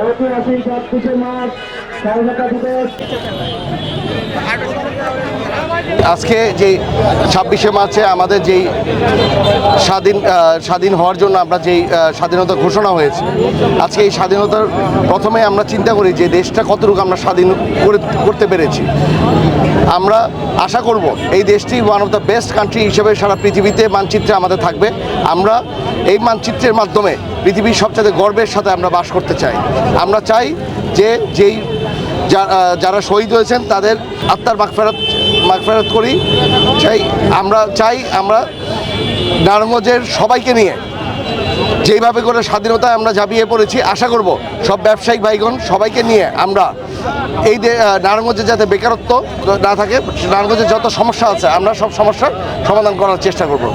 ঐতিহাসিক ছাব্বিশে মার্চ স্বাধীনতা দিবস আজকে যে ছাব্বিশে মার্চে আমাদের যেই স্বাধীন স্বাধীন হওয়ার জন্য আমরা যেই স্বাধীনতা ঘোষণা হয়েছে, আজকে এই স্বাধীনতার প্রথমে আমরা চিন্তা করি যে দেশটা কতটুকু আমরা স্বাধীন করে করতে পেরেছি। আমরা আশা করব এই দেশটি one of the best country হিসেবে সারা পৃথিবীতে মানচিত্রে আমাদের থাকবে। আমরা এই মানচিত্রের মাধ্যমে পৃথিবীর সবচেয়ে গর্বের সাথে আমরা বাস করতে চাই। আমরা চাই যে যেই যারা শহীদ হয়েছেন, তাদের আত্মার মাগফেরাত মাগফেরাত করি। চাই আমরা চাই আমরা নারায়ণগঞ্জের সবাইকে নিয়ে যেইভাবে করে স্বাধীনতায় আমরা ঝাঁপিয়ে পড়েছি, আশা করব সব ব্যবসায়িক ভাইগণ সবাইকে নিয়ে আমরা এই দে- নারায়ণগঞ্জে যাতে বেকারত্ব না থাকে নারায়ণগঞ্জের যত সমস্যা আছে, আমরা সব সমস্যার সমাধান করার চেষ্টা করব।